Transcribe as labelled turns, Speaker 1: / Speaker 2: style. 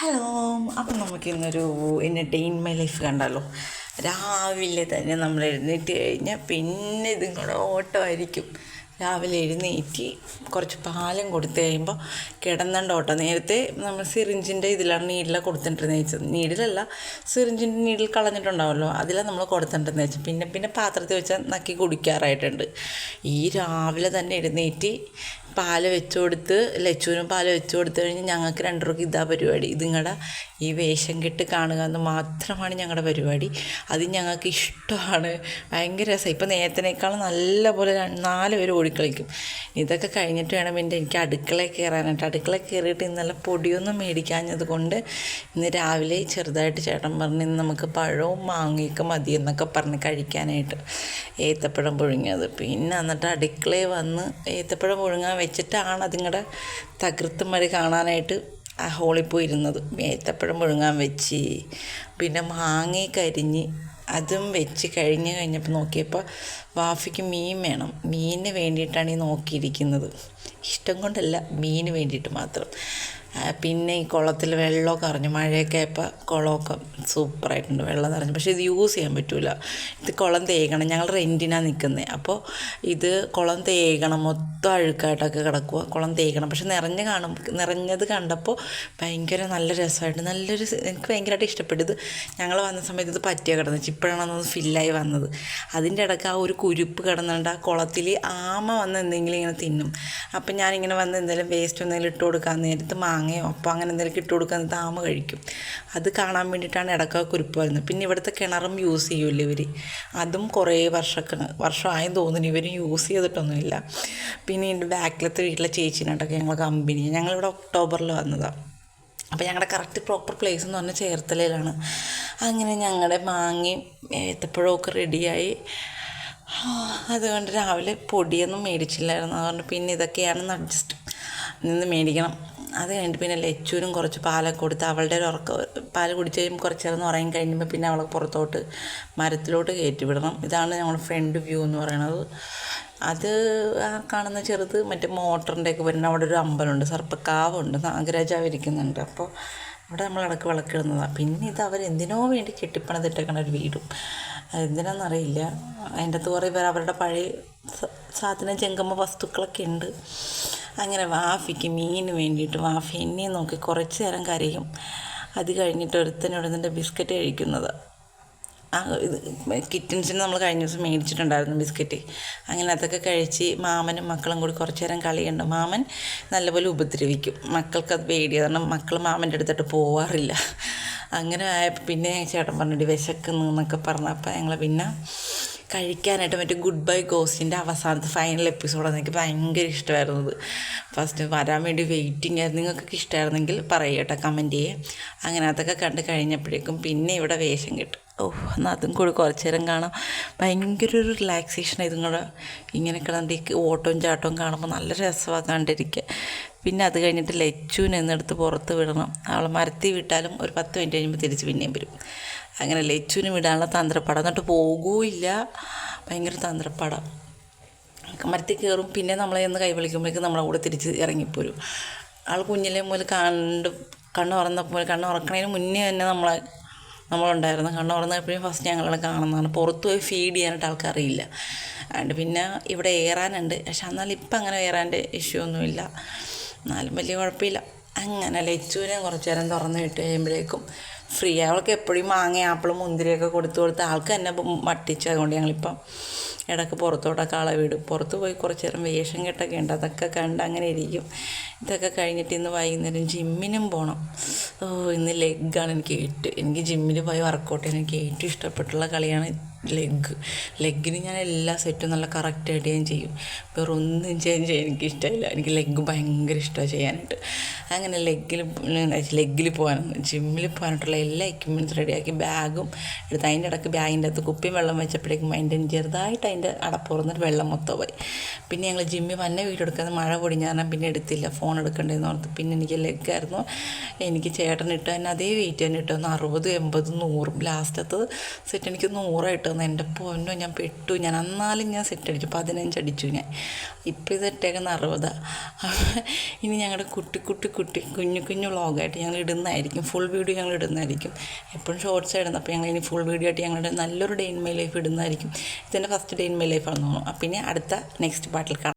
Speaker 1: Hello അപ്പം നമുക്ക് ഇന്നൊരു ഇന്ന് ഡേ ഇൻ മൈ ലൈഫ് കണ്ടല്ലോ രാവിലെ തന്നെ നമ്മൾ എഴുന്നേറ്റ് കഴിഞ്ഞാൽ പിന്നെ ഇതും കൂടെ ഓട്ടമായിരിക്കും. രാവിലെ എഴുന്നേറ്റ് കുറച്ച് പാലും കൊടുത്തു കഴിയുമ്പോൾ കിടന്നണ്ട ഓട്ടം. നേരത്തെ നമ്മൾ സിറിഞ്ചിന്റെ ഇതിലാണ് നീഡിലാണ് കൊടുത്തിട്ടുണ്ടെന്ന് വെച്ചത് നീഡിലല്ല സിറിഞ്ചിന്റെ നീഡിൽ കളഞ്ഞിട്ടുണ്ടാവുമല്ലോ അതിലാണ് നമ്മൾ കൊടുത്തിട്ടുണ്ടെന്ന് വെച്ചത് പിന്നെ പിന്നെ പാത്രത്തിൽ വെച്ചാൽ നക്കി കുടിക്കാറായിട്ടുണ്ട്. ഈ രാവിലെ തന്നെ എഴുന്നേറ്റ് പാൽ വെച്ച് കൊടുത്ത് ലച്ചുവിനും പാൽ വെച്ച് കൊടുത്തു കഴിഞ്ഞ് ഞങ്ങൾക്ക് രണ്ടുപേർക്കും ഇതാ പരിപാടി. ഇതിങ്ങളുടെ ഈ വേഷം കെട്ട് കാണുക എന്ന് മാത്രമാണ് ഞങ്ങളുടെ പരിപാടി. അത് ഞങ്ങൾക്ക് ഇഷ്ടമാണ്. ഭയങ്കര രസം. ഇപ്പം നേരത്തിനേക്കാളും നല്ല പോലെ നാല് പേര് ഓടിക്കളിക്കും. ഇതൊക്കെ കഴിഞ്ഞിട്ട് വേണം പിന്നെ എനിക്ക് അടുക്കളയിൽ കയറാനായിട്ട്. അടുക്കളയിൽ കയറിയിട്ട് ഇന്നലെ പൊടിയൊന്നും മേടിക്കാഞ്ഞത് കൊണ്ട് ഇന്ന് രാവിലെ ചെറുതായിട്ട് ചേട്ടൻ പറഞ്ഞ് ഇന്ന് നമുക്ക് പഴവും മാങ്ങയൊക്കെ മതി എന്നൊക്കെ പറഞ്ഞ് കഴിക്കാനായിട്ട് ഏത്തപ്പഴം പുഴുങ്ങിയത്. പിന്നെ എന്നിട്ട് അടുക്കളയിൽ വന്ന് ഏത്തപ്പഴം പുഴുങ്ങാൻ വെച്ചിട്ടാണ് അതിങ്ങളുടെ തകൃത്തുമറി കാണാനായിട്ട് ആ ഹോളിൽ പോയിരുന്നത്. ഏത്തപ്പഴം പുഴുങ്ങാൻ വെച്ച് പിന്നെ മാങ്ങി കരിഞ്ഞ് അതും വെച്ച് കഴിഞ്ഞ് കഴിഞ്ഞപ്പോൾ നോക്കിയപ്പോൾ വാഫിക്ക് മീൻ വേണം. മീനിന് വേണ്ടിയിട്ടാണ് ഈ നോക്കിയിരിക്കുന്നത്. ഇഷ്ടം കൊണ്ടല്ല മീന് വേണ്ടിയിട്ട് മാത്രം. പിന്നെ ഈ കുളത്തിൽ വെള്ളമൊക്കെ അറിഞ്ഞു. മഴയൊക്കെ ആയപ്പോൾ കുളമൊക്കെ സൂപ്പറായിട്ടുണ്ട്. വെള്ളം നിറഞ്ഞു. പക്ഷേ ഇത് യൂസ് ചെയ്യാൻ പറ്റില്ല ഇത് കുളം തേകണം. ഞങ്ങൾ റെന്റിനാണ് നിൽക്കുന്നത് അപ്പോൾ ഇത് കുളം തേകണം. മൊത്തം അഴുക്കായിട്ടൊക്കെ കിടക്കുക കുളം തേകണം. പക്ഷെ നിറഞ്ഞ് കാണും. നിറഞ്ഞത് കണ്ടപ്പോൾ ഭയങ്കര നല്ല രസമായിട്ട് നല്ലൊരു എനിക്ക് ഭയങ്കരമായിട്ട് ഇഷ്ടപ്പെട്ടു. ഇത് ഞങ്ങൾ വന്ന സമയത്ത് ഇത് പറ്റിയ ഇപ്പോഴാണ് അതൊന്ന് ഫില്ലായി വന്നത്. അതിന്റെ ഇടയ്ക്ക് ആ ഒരു കുരുപ്പ് കിടന്നുകൊണ്ട് ആ കുളത്തിൽ ആമ വന്ന് എന്തെങ്കിലും ഇങ്ങനെ തിന്നും. അപ്പം ഞാനിങ്ങനെ വന്ന് എന്തെങ്കിലും വേസ്റ്റ് എന്തെങ്കിലും ഇട്ട് കൊടുക്കാൻ നേരത്ത് മാങ്ങയോ അപ്പോൾ അങ്ങനെ എന്തെങ്കിലും ഇട്ട് താമ കഴിക്കും. അത് കാണാൻ വേണ്ടിയിട്ടാണ് ഇടയ്ക്ക് കുരുപ്പ് വരുന്നത് പിന്നെ ഇവിടുത്തെ കിണറും യൂസ് ചെയ്യൂല ഇവർ അതും കുറേ വർഷമൊക്കെ വർഷമായെന്ന് തോന്നുന്നു ഇവരും യൂസ് ചെയ്തിട്ടൊന്നുമില്ല. പിന്നെ എന്റെ ബാക്കിലത്തെ വീട്ടിലെ ചേച്ചീനായിട്ടൊക്കെ ഞങ്ങൾ കമ്പനി. ഞങ്ങളിവിടെ ഒക്ടോബറിൽ വന്നതാണ് അപ്പോൾ ഞങ്ങളുടെ കറക്റ്റ് പ്രോപ്പർ പ്ലേസ് എന്ന് പറഞ്ഞാൽ ചേർത്തലയിലാണ്. അങ്ങനെ ഞങ്ങളുടെ മാങ്ങയും ഏത്തപ്പഴമൊക്കെ റെഡിയായി. അതുകൊണ്ട് രാവിലെ പൊടിയൊന്നും മേടിച്ചില്ലായിരുന്നു. അതുകൊണ്ട് പിന്നെ ഇതൊക്കെയാണെന്ന് അഡ്ജസ്റ്റ് നിന്ന് മേടിക്കണം. അത് കഴിഞ്ഞിട്ട് പിന്നെ ലച്ചൂരും കുറച്ച് പാലൊക്കെ കൊടുത്ത് അവളുടെ ഒരു ഉറക്കം പാൽ കുടിച്ച് കഴിയുമ്പോൾ കുറച്ച് നേരം ഉറങ്ങി കഴിയുമ്പോൾ പിന്നെ അവളെ പുറത്തോട്ട് മരത്തിലോട്ട് കയറ്റി വിടണം ഇതാണ് ഞങ്ങളുടെ ഫ്രണ്ട് വ്യൂ എന്ന് പറയുന്നത് അത് ആ കാണുന്ന ചെറുത് മറ്റേ മോട്ടറിന്റെ ഒക്കെ വരുന്ന അവിടെ ഒരു അമ്പലമുണ്ട് സർപ്പക്കാവുണ്ട് നാഗരാജാവ് ഇരിക്കുന്നുണ്ട്. അപ്പോൾ അവിടെ നമ്മൾ ഇടയ്ക്ക് വിളക്കിടുന്നതാണ്. പിന്നെ ഇത് അവർ എന്തിനോ വേണ്ടി കെട്ടിപ്പണിതിട്ടേക്കണ ഒരു വീടും. എന്തിനാണെന്നറിയില്ല അതിന്റെ അകത്ത് കുറേ പേർ അവരുടെ പഴയ സാധന ജംഗമ വസ്തുക്കളൊക്കെ ഉണ്ട്. അങ്ങനെ വാഫിക്ക് മീനിന് വേണ്ടിയിട്ട് വാഫി എന്നെ നോക്കി കുറച്ച് നേരം കരയും. അത് കഴിഞ്ഞിട്ട് ഒരുത്തനോട് നിന്റെ ബിസ്ക്കറ്റ് കഴിക്കുന്നത്. ആ ഇത് കിറ്റൻസിന് നമ്മൾ കഴിഞ്ഞ ദിവസം മേടിച്ചിട്ടുണ്ടായിരുന്നു ബിസ്ക്കറ്റ്. അങ്ങനെ അതൊക്കെ കഴിച്ച് മാമനും മക്കളും കൂടി കുറച്ച് നേരം കളിയുണ്ട്. മാമൻ നല്ലപോലെ ഉപദ്രവിക്കും. മക്കൾക്ക് അത് പേടി കാരണം മക്കൾ മാമന്റെ അടുത്തോട്ട് പോവാറില്ല. അങ്ങനെ ആയപ്പോൾ പിന്നെ ചേട്ടൻ പറഞ്ഞിട്ട് വിശക്കുന്നു എന്നൊക്കെ പറഞ്ഞപ്പോൾ ഞങ്ങൾ പിന്നെ കഴിക്കാനായിട്ട് മറ്റേ ഗുഡ് ബൈ ഗോസ്റ്റിന്റെ അവസാനത്തെ ഫൈനൽ എപ്പിസോഡാണ് എനിക്ക് ഭയങ്കര ഇഷ്ടമായിരുന്നത് ഫസ്റ്റ് വരാൻ വേണ്ടി വെയിറ്റിംഗ് ആയിരുന്നു. നിങ്ങൾക്കൊക്കെ ഇഷ്ടമായിരുന്നെങ്കിൽ പറയുക കേട്ടോ കമന്റ് ചെയ്യേ. അങ്ങനെ അതൊക്കെ കണ്ട് കഴിഞ്ഞപ്പോഴേക്കും പിന്നെ ഇവിടെ വേഷം കിട്ടും. ഓ എന്നാൽ അതും കൂടി കുറച്ച് നേരം കാണാം. ഭയങ്കര ഒരു റിലാക്സേഷൻ ഇതും കൂടെ ഇങ്ങനെ കിടന്നിട്ട് ഓട്ടവും ചാട്ടവും കാണുമ്പോൾ നല്ല രസമാണ് കണ്ടിരിക്കുക പിന്നെ അത് കഴിഞ്ഞിട്ട് ലച്ചുവിനെ എന്നെടുത്ത് പുറത്ത് വിടണം. അവളെ മരത്തി വിട്ടാലും ഒരു പത്ത് മിനിറ്റ് കഴിയുമ്പോൾ തിരിച്ച് പിന്നെയും വരും. അങ്ങനെ ലച്ചുവിന് വിടാനുള്ള തന്ത്രപ്പാടം. എന്നിട്ട് പോകുകയില്ല ഭയങ്കര തന്ത്രപ്പാടം. മരത്തിൽ കയറും. പിന്നെ നമ്മളെ ഒന്ന് കൈ വിളിക്കുമ്പോഴേക്കും നമ്മളെ കൂടെ തിരിച്ച് ഇറങ്ങിപ്പോരും. ആൾ കുഞ്ഞിലെ മുതൽ കണ്ട് കണ്ണ് തുറന്നപ്പോൾ കണ്ണ് തുറക്കണതിന് മുന്നേ തന്നെ നമ്മളെ നമ്മളുണ്ടായിരുന്നു. കണ്ണ് തുറന്നപ്പോഴും ഫസ്റ്റ് ഞങ്ങളെ കാണുന്നതാണ്. പുറത്ത് പോയി ഫീഡ് ചെയ്യാനായിട്ട് ആൾക്കറിയില്ല. അതുകൊണ്ട് പിന്നെ ഇവിടെ ഏറാനുണ്ട്. പക്ഷെ എന്നാൽ ഇപ്പം അങ്ങനെ ഏറാന്റെ ഇഷ്യൂ ഒന്നുമില്ല. എന്നാലും വലിയ കുഴപ്പമില്ല. അങ്ങനെ ലച്ചുവിനെ കുറച്ച് നേരം തുറന്ന് വിട്ട് കഴിയുമ്പോഴേക്കും ഫ്രീ അവൾക്ക് എപ്പോഴും മാങ്ങ ആപ്പിളും മുന്തിരിയൊക്കെ കൊടുത്തു കൊടുത്ത് ആൾക്ക് തന്നെ മട്ടിച്ചതുകൊണ്ട് ഞങ്ങളിപ്പം ഇടയ്ക്ക് പുറത്തോട്ടൊക്കെ ആളെ വിടും പുറത്ത് പോയി കുറച്ച് നേരം വേഷം കെട്ടൊക്കെ ഉണ്ട്. അതൊക്കെ കണ്ട് അങ്ങനെ ഇരിക്കും. ഇതൊക്കെ കഴിഞ്ഞിട്ട് ഇന്ന് വൈകുന്നേരം ജിമ്മിനും പോകണം ഓ ഇന്ന് ലെഗാണ് എനിക്ക് ഏറ്റവും എനിക്ക് ജിമ്മിൽ പോയി വർക്കൗട്ട് എനിക്ക് ഏറ്റവും ഇഷ്ടപ്പെട്ടുള്ള കളിയാണ് ലെഗ് ലെഗിന് ഞാൻ എല്ലാ സെറ്റും നല്ല കറക്റ്റായിട്ട് ഞാൻ ചെയ്യും. വേറെ ഒന്നും ചെയ്യാൻ ചെയ്യാൻ എനിക്ക് ഇഷ്ടമില്ല എനിക്ക് ലെഗ് ഭയങ്കര ഇഷ്ടമാണ് ചെയ്യാനായിട്ട്. അങ്ങനെ ലെഗിൽ ലെഗിൽ പോകാനും ജിമ്മിൽ പോകാനായിട്ടുള്ള എല്ലാ എക്യുപ്മെന്റ്സ് റെഡിയാക്കി ബാഗും എടുത്ത് അതിന്റെ ഇടയ്ക്ക് ബാഗിന്റെ അകത്ത് കുപ്പിയും വെള്ളം വെച്ചപ്പോഴേക്കും അതിന്റെ ചെറുതായിട്ട് അതിന്റെ അടപ്പുറന്നിട്ട് വെള്ളം മൊത്തം പോയി. പിന്നെ ഞങ്ങൾ ജിമ്മിൽ വന്നെ എടുക്കാൻ മഴ പൊടിഞ്ഞ കാരണം പിന്നെ എടുത്തില്ല. ഫോൺ എടുക്കണ്ടേന്ന് ഓർത്ത് പിന്നെ എനിക്ക് ലെഗായിരുന്നു എനിക്ക് ചേട്ടൻ ഇട്ട് തന്നെ അതേ വെയിറ്റ് തന്നെ ഇട്ടു. അറുപത് എൺപത് നൂറും. ലാസ്റ്റത്തെ സെറ്റ് എനിക്ക് നൂറായിട്ട് ഇട്ടേക്കുന്നത് എന്റെ പൊന്നോ ഞാൻ പെട്ടു. ഞാൻ എന്നാലും ഞാൻ സെറ്റ് അടിച്ചു. പതിനഞ്ച് അടിച്ചു ഞാൻ. ഇപ്പം ഇത് ഇട്ടേക്കുന്ന അറുപതാണ് ഇനി ഞങ്ങളുടെ കുട്ടി കുട്ടി കുട്ടി കുഞ്ഞു കുഞ്ഞു വ്ളോഗായിട്ട് ഞങ്ങൾ ഇടുന്നതായിരിക്കും. ഫുൾ വീഡിയോ ഞങ്ങൾ ഇടുന്നതായിരിക്കും. എപ്പോഴും ഷോർട്സ് ഇടുന്നത് അപ്പോൾ ഞങ്ങൾ ഇനി ഫുൾ വീഡിയോ ആയിട്ട് ഞങ്ങളുടെ നല്ലൊരു ഡേ ഇൻ മൈ ലൈഫ് ഇടുന്നതായിരിക്കും. ഇതെന്റെ ഫസ്റ്റ് ഡേ ഇൻ മൈ ലൈഫാണെന്ന് തോന്നുന്നു. അപ്പം ഇനി അടുത്ത നെക്സ്റ്റ് പാട്ടിൽ കാണാം.